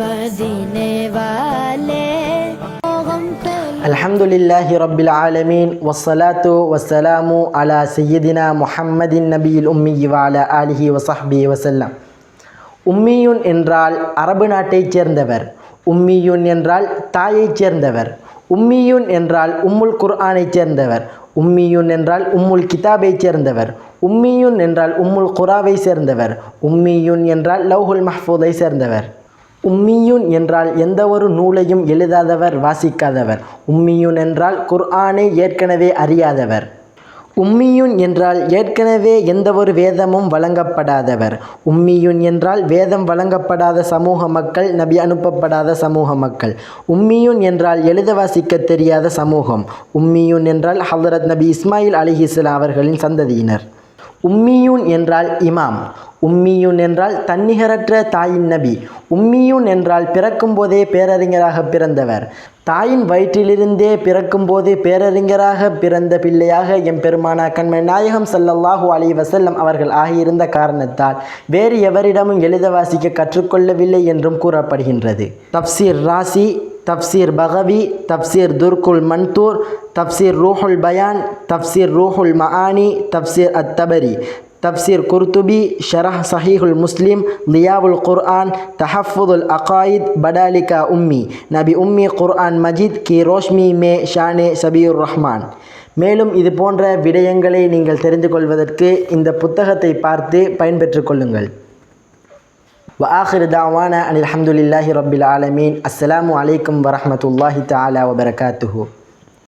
மதினே வாலே الحمد لله رب العالمين والصلاة والسلام على سيدنا محمد النبي الأمي وعلى آله وصحبه وسلم உம்மியுன் என்றால் அரபு நாட்டைச் சேர்ந்தவர் உம்மியுன் என்றால் தாயைச் சேர்ந்தவர் உம்மியுன் என்றால் உம்முல் குர்ஆனைச் சேர்ந்தவர் உம்மியுன் என்றால் உம்முல் கிதாபைச் சேர்ந்தவர் உம்மியுன் என்றால் உம்முல் குராவை சேர்ந்தவர் உம்மியுன் என்றால் லவ்ஹுல் மஹ்ஃபூதை சேர்ந்தவர். உம்மியுன் என்றால் எந்த ஒரு நூலையும் எழுதாதவர் வாசிக்காதவர். உம்மியுன் என்றால் குர்ஆனை ஏற்கனவே அறியாதவர். உம்மியுன் என்றால் ஏற்கனவே எந்த ஒரு வேதமும் வழங்கப்படாதவர். உம்மியுன் என்றால் வேதம் வழங்கப்படாத சமூக மக்கள் நபி அனுப்பப்படாத சமூக மக்கள். உம்மியுன் என்றால் எழுத வாசிக்க தெரியாத சமூகம். உம்மியுன் என்றால் ஹவரத் நபி இஸ்மாயில் அலிஹிஸ்லா அவர்களின் சந்ததியினர். உம்மியூன் என்றால் இமாம் உம்மியூன் என்றால் தன்னிகரற்ற தாயின் நபி உம்மியூன் என்றால் பிறக்கும்போதே பேரறிஞராக பிறந்தவர். தாயின் வயிற்றிலிருந்தே பிறக்கும்போது பேரறிஞராக பிறந்த பிள்ளையாக எம் பெருமானா கண்மணி நாயகம் ஸல்லல்லாஹு அலி வசல்லம் அவர்கள் ஆகியிருந்த காரணத்தால் வேறு எவரிடமும் எழுத வாசிக்க கற்றுக்கொள்ளவில்லை என்றும் கூறப்படுகின்றது. தப்சீர் ராசி தப்சீர் பகவி தப்சீர் துர்குல் மன்தூர் தப்சீர் ரூஹுல் பயான் தப்சீர் ரூஹுல் மஆனி தப்சீர் அத்தபரி தப்சீர் குர்துபி ஷரஹ் சஹீஹுல் முஸ்லிம் லியாவுல் குர்ஆன் தஹஃபுதுல் அகாயித் படாலிகா உம்மி நபி உம்மி குர்ஆன் மஜித் கி ரோஷ்மி மே ஷானே சபியுர் ரஹ்மான் மேலும் இது போன்ற விடயங்களை நீங்கள் தெரிந்து கொள்வதற்கு இந்த புத்தகத்தை பார்த்து பயன்பெற்றுக் கொள்ளுங்கள். وآخر دعوانا أن الحمد لله رب العالمين. السلام عليكم ورحمة الله تعالى وبركاته.